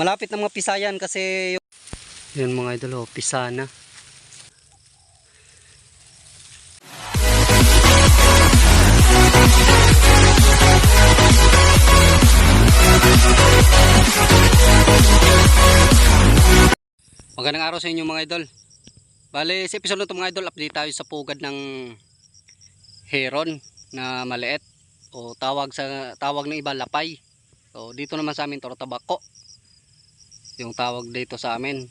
Malapit na mga pisayan kasi yung... Yan mga idol, oh, pisana. Magandang araw sa inyo mga idol. Bale, sa episode na ito mga idol, update tayo sa pugad ng heron na maliit o tawag sa tawag ng iba lapay. So dito naman sa amin toro tabako. Yung tawag dito sa amin.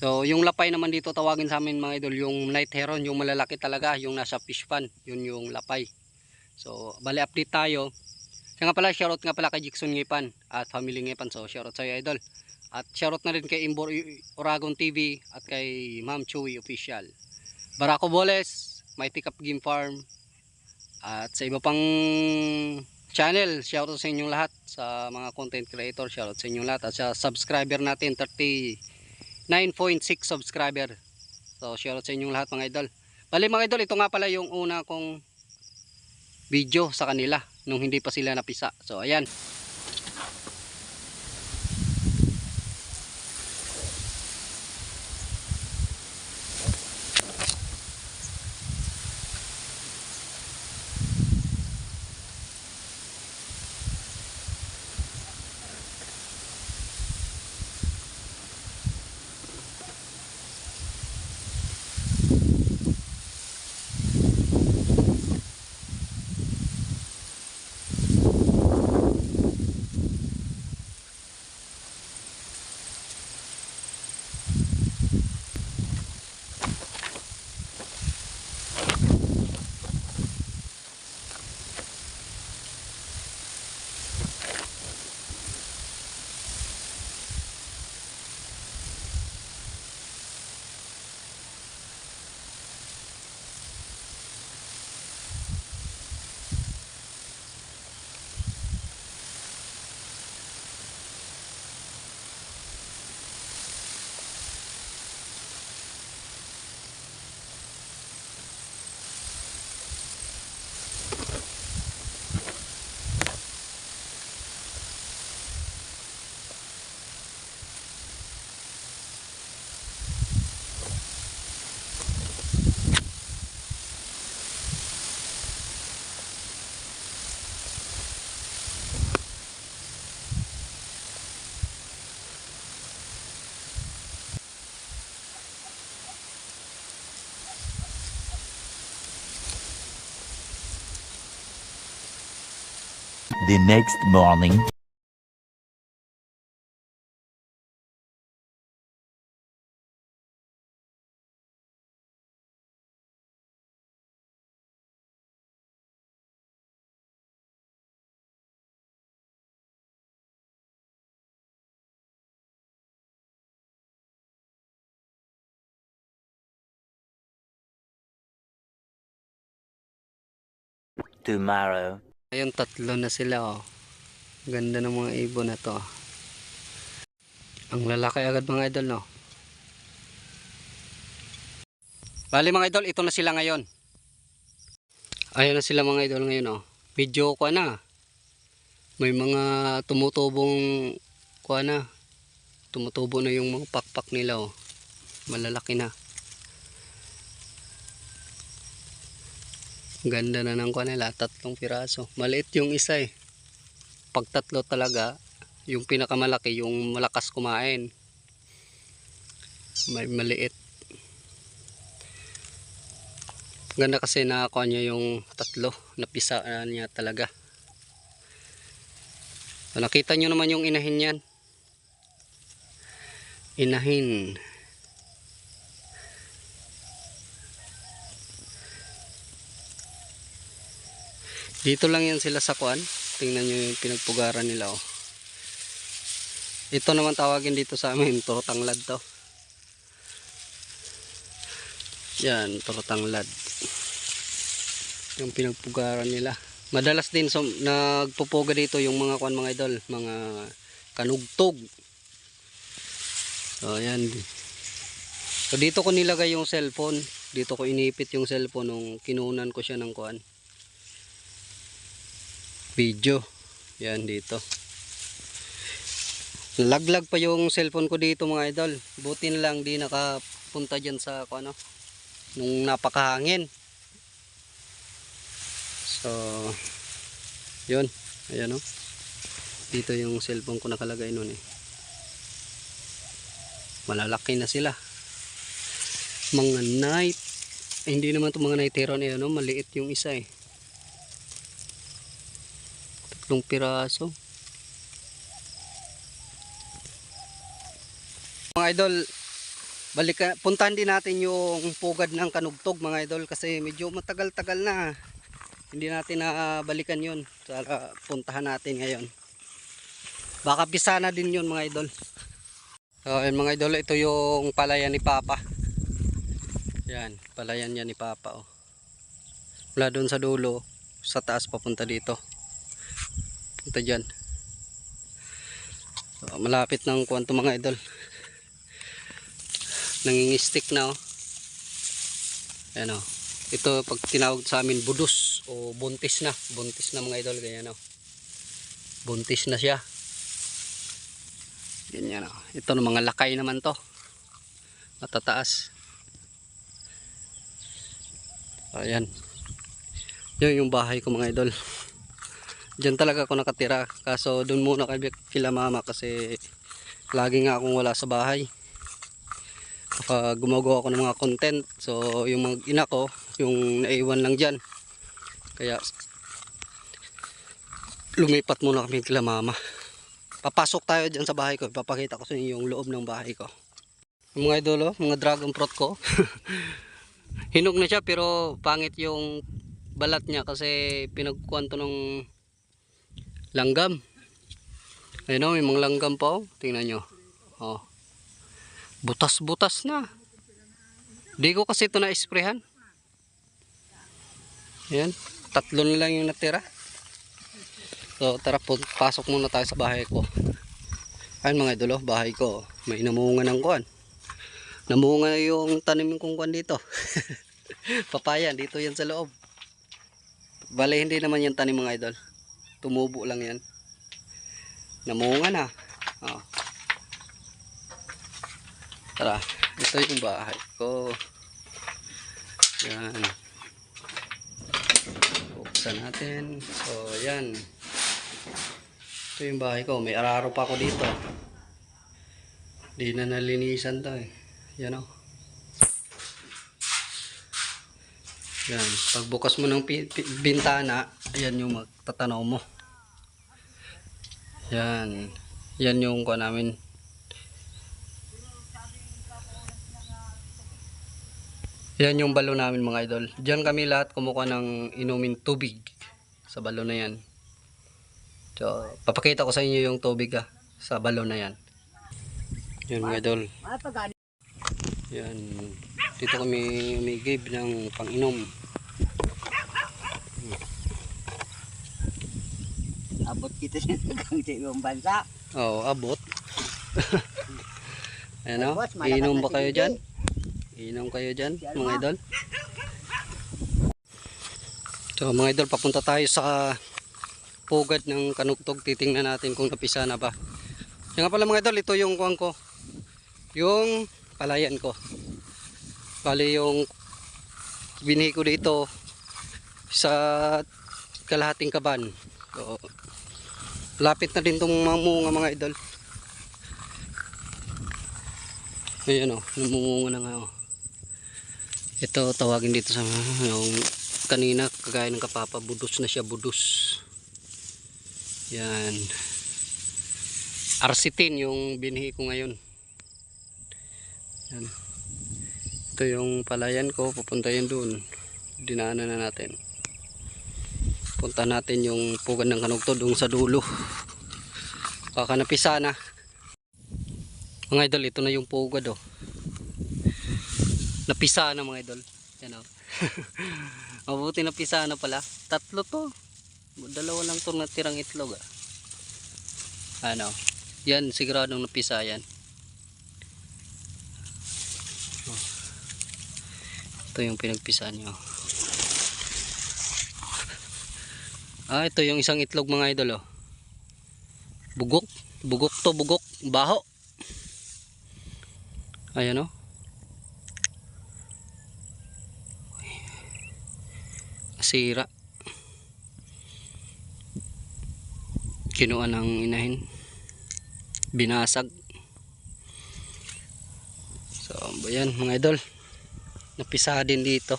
So yung lapay naman dito tawagin sa amin mga idol yung night heron, yung malalaki talaga, yung nasa fish pan, yun yung lapay. So bale update tayo. Kaya nga pala shoutout nga pala kay Jackson Ngipan at family Ngipan. So shoutout sa iyo idol. At shoutout na rin kay Imbor Oragon TV at kay Ma'am Chewy Official. Barako Boles, Mighty Cup Game Farm, at sa iba pang channel, shoutout sa inyong lahat sa mga content creator, shoutout sa inyong lahat at sa subscriber natin 39.6 subscriber. So shoutout sa inyong lahat mga idol. Bali mga idol, ito nga pala yung una kong video sa kanila nung hindi pa sila napisa. So ayan. The next morning. Tomorrow. Ayun, tatlo na sila oh. Ganda ng mga ibon na to. Ang lalaki agad mga idol no. Bali mga idol, ito na sila ngayon. Ayun na sila mga idol ngayon oh. Medyo ko na. May mga tumutubong ko na. Tumutubo na yung mga pakpak nila oh. Malalaki na. Ganda na ng kuha nila, tatlong piraso. Maliit yung isa eh. Pag tatlo talaga, yung pinakamalaki, yung malakas kumain. May maliit. Ganda kasi nakakuha niya yung tatlo, napisa na niya talaga. So, nakita nyo naman yung inahin yan. Inahin. Dito lang yan sila sa kuan. Tingnan nyo yung pinagpugaran nila oh. Ito naman tawagin dito sa amin, torotanglad to. Yan, torotanglad. Yung pinagpugaran nila. Madalas din so, nagpupuga dito yung mga kuan mga idol, mga kanugtog. So yan. So dito ko nilagay yung cellphone. Dito ko inipit yung cellphone nung kinunan ko siya ng kuan video yan dito Laglag pa yung cellphone ko dito mga idol. Buti na lang di nakapunta dyan sa ano, nung napakahangin. So, yun. Ayan o. Dito yung cellphone ko nakalagay nun eh. Malalaki na sila. Mga night. Eh, hindi naman itong mga night heron eh. Ano? Maliit yung isa eh. Tatlong piraso. Mga idol, balik puntahan din natin yung pugad ng kanugtog mga idol kasi medyo matagal-tagal na. Hindi natin na balikan yun. Sara puntahan natin ngayon. Baka pisa na din yun mga idol. So, yun mga idol, ito yung palayan ni Papa. Yan, palayan niya ni Papa oh. Mula doon sa dulo, sa taas papunta dito. Punta dyan. So, malapit ng kwanto mga idol nangingistik na oh. Ayan oh. Ito pag tinawag sa amin budus o buntis na. Buntis na mga idol ganyan oh. Buntis na siya. Ganyan oh. Ito ng mga lakay naman to. Matataas. Ayan. Yun yung bahay ko mga idol. Diyan talaga ako nakatira. Kaso doon muna kay kila mama kasi lagi nga akong wala sa bahay. Uh, gumagawa ako ng mga content. So yung mga ina ko yung naiwan lang dyan kaya lumipat muna kami kila mama. Papasok tayo dyan sa bahay ko. Papakita ko sa inyo yung loob ng bahay ko. Yung mga idolo mga dragon fruit ko. Hinog na siya pero pangit yung balat niya kasi pinagkuhan to ng langgam ayun o may mga langgam pa oh. tingnan nyo oh butas-butas na. Di ko kasi ito na-sprayhan. Yan. Tatlo na lang yung natira. So tara po, pasok muna tayo sa bahay ko. Ayun mga idolo, bahay ko. May namunga ng kuan. Namunga yung tanim kong kuan dito. Papaya, dito yan sa loob. Bale, hindi naman yan tanim mga idol. Tumubo lang yan. Namunga na. Oh. Tara, ito yung bahay ko. Yan. Buksan natin. So, yan. Ito yung bahay ko. May araro pa ako dito. Di na nalinisan to eh. Yan o. Yan. Pagbukas mo ng bintana, yan yung magtatanaw mo. Yan. Yan yung kuha namin. Yan yung balo namin mga idol. Diyan kami lahat kumukuha ng inumin tubig sa balo na yan. So, papakita ko sa inyo yung tubig ah, sa balo na yan. Yan mga idol. Yan. Dito kami umigib ng pang-inom. Abot kita sa nagang sa ibang bansa. Oo, oh, abot. Ayan o. Boss, malakas Iinom ba kayo dyan? Iinom kayo dyan, mga idol? So mga idol, papunta tayo sa pugad ng kanugtog. Titingnan natin kung napisa na ba. Yan nga pala mga idol, ito yung kuwang ko. Yung palayan ko. Bali yung binhi ko dito sa kalahating kaban. So, lapit na din tong mga munga mga idol. Ayan o, namungunga na nga o. Ito tawagin dito sa yung kanina kagaya ng kapapa, budos na siya, budos. Yan. Arsitin yung binhi ko ngayon. Yan. Ito yung palayan ko, pupunta yun doon. Dinaanan na natin. Punta natin yung pugan ng kanugto doon sa dulo. Baka napisa na. Mga idol, ito na yung pugad oh. Napisa na mga idol. Yan oh. Mabuti napisa na pala. Tatlo to. Dalawa lang to natirang itlog ah. Ano? Yan, siguradong napisa yan. Oh. Ito yung pinagpisa nyo. Ah, ito yung isang itlog mga idol oh. Bugok. Bugok to, bugok. Baho. Ayan o. Sira. Kinuha ng inahin. Binasag. So, ayan mga idol. Napisa din dito.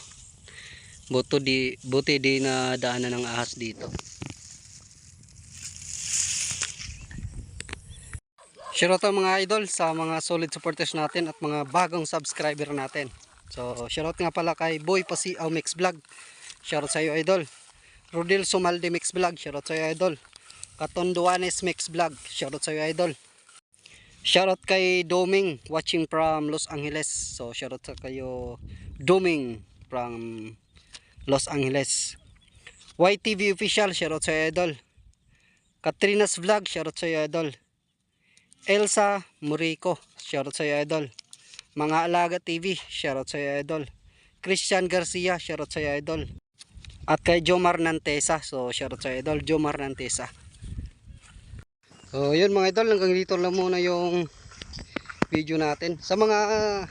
Buto di, buti di na daanan ng ahas dito. Shoutout out mga idol sa mga solid supporters natin at mga bagong subscriber natin. So, shoutout nga pala kay Boy Pasi Mix Vlog. Shoutout sa iyo idol. Rodel Sumalde Mix Vlog. Shoutout sa iyo idol. Katonduanes Mix Vlog. Shoutout sa iyo idol. Shoutout kay Doming watching from Los Angeles. So, shoutout sa kayo Doming from Los Angeles. YTV official, shoutout sa idol. Katrina's Vlog, shoutout sa idol. Elsa Murico, shoutout sa idol. Mga Alaga TV, shoutout sa idol. Christian Garcia, shoutout sa idol. At kay Jomar Nantesa, so shoutout sa idol, Jomar Nantesa. So yun mga idol, hanggang dito lang muna yung video natin. Sa mga ah,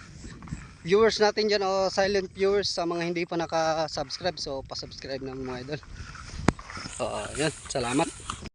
viewers natin dyan o silent viewers, sa mga hindi pa naka-subscribe, so pa-subscribe na mga idol. So yun, salamat.